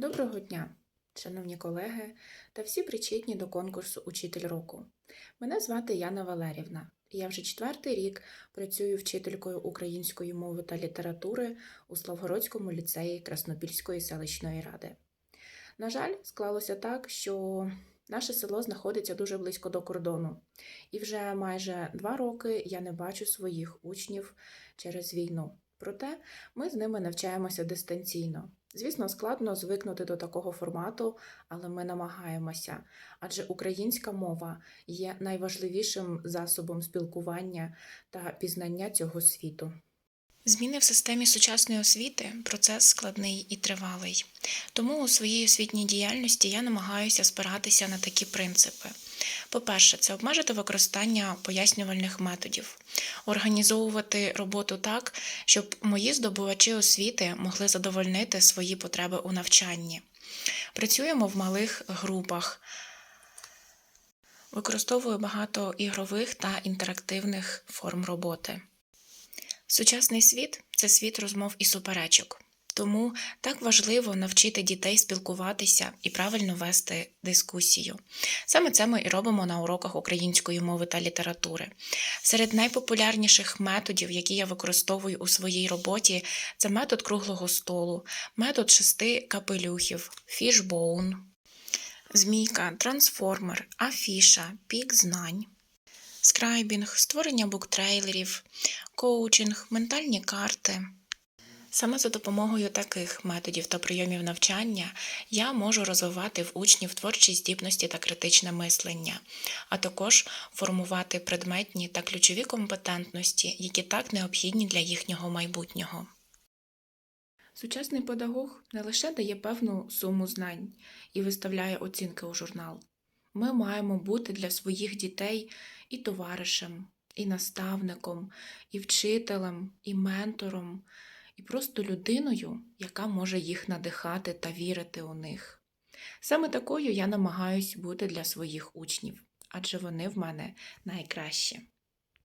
Доброго дня, шановні колеги та всі причетні до конкурсу Учитель року. Мене звати Яна Валерівна, я вже четвертий рік працюю вчителькою української мови та літератури у Славгородському ліцеї Краснопільської селищної ради. На жаль, склалося так, що наше село знаходиться дуже близько до кордону, і вже майже два роки я не бачу своїх учнів через війну. Проте ми з ними навчаємося дистанційно. Звісно, складно звикнути до такого формату, але ми намагаємося, адже українська мова є найважливішим засобом спілкування та пізнання цього світу. Зміни в системі сучасної освіти процес складний і тривалий. Тому у своїй освітній діяльності я намагаюся спиратися на такі принципи. По-перше, це обмежити використання пояснювальних методів, організовувати роботу так, щоб мої здобувачі освіти могли задовольнити свої потреби у навчанні. Працюємо в малих групах. Використовую багато ігрових та інтерактивних форм роботи. Сучасний світ це світ розмов і суперечок. Тому так важливо навчити дітей спілкуватися і правильно вести дискусію. Саме це ми і робимо на уроках української мови та літератури. Серед найпопулярніших методів, які я використовую у своїй роботі, це метод круглого столу, метод шести капелюхів, фішбоун, змійка, трансформер, афіша, пік знань. Скрайбінг, створення буктрейлерів, коучинг, ментальні карти. Саме за допомогою таких методів та прийомів навчання я можу розвивати в учнів творчі здібності та критичне мислення, а також формувати предметні та ключові компетентності, які так необхідні для їхнього майбутнього. Сучасний педагог не лише дає певну суму знань і виставляє оцінки у журнал. Ми маємо бути для своїх дітей і товаришем, і наставником, і вчителем, і ментором, і просто людиною, яка може їх надихати та вірити у них. Саме такою я намагаюсь бути для своїх учнів, адже вони в мене найкращі.